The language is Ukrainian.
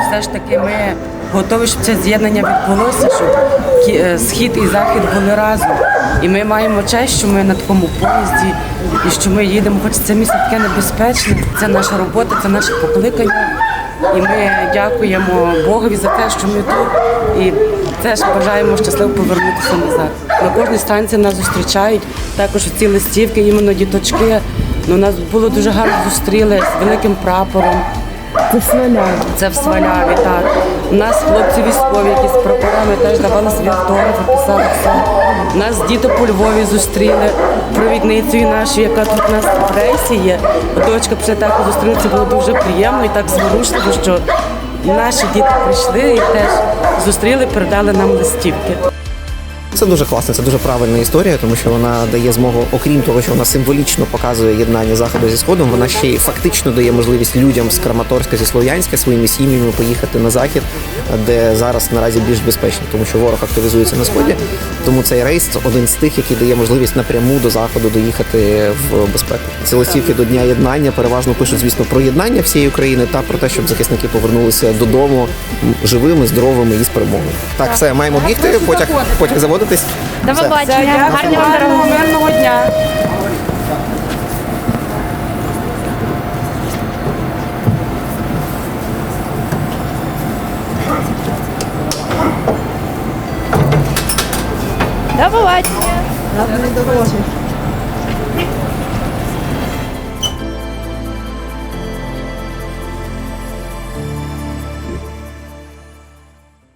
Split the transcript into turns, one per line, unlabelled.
все ж таки ми готові, щоб це з'єднання відбулося, щоб е, схід і захід були разом. І ми маємо честь, що ми на такому поїзді, і що ми їдемо, хоч це місце таке небезпечне. Це наша робота, це наше покликання. І ми дякуємо Богові за те, що ми тут. І теж бажаємо щасливо повернутися назад. На кожній станції нас зустрічають. Також ці листівки, іменно діточки. Ну, нас було дуже гарно зустріли з великим прапором.
Це сваляві.
Це в Сваляві, так. У нас хлопці військові, які з прапорами теж давали свій автографи, писали все. Нас діти по Львові зустріли провідницею нашою, яка тут у нас в рейсі є. Дочка після також зустріли. Це було дуже приємно і так зворушливо, що наші діти прийшли і теж зустріли, передали нам листівки.
Це дуже класно, це дуже правильна історія, тому що вона дає змогу, окрім того, що вона символічно показує єднання заходу зі сходом, вона ще й фактично дає можливість людям з Краматорська зі Слов'янська своїми сім'ями поїхати на захід, де зараз наразі більш безпечно, тому що ворог активізується на сході. Тому цей рейс один з тих, який дає можливість напряму до заходу доїхати в безпеку. Ці листівки до дня єднання переважно пишуть, звісно, про єднання всієї України та про те, щоб захисники повернулися додому живими, здоровими і з перемогою. Так, все маємо бігти. Потяг потяг заводитись.
До побачення. Гарного
Гарного
дороги.
мирного дня.
До побачення.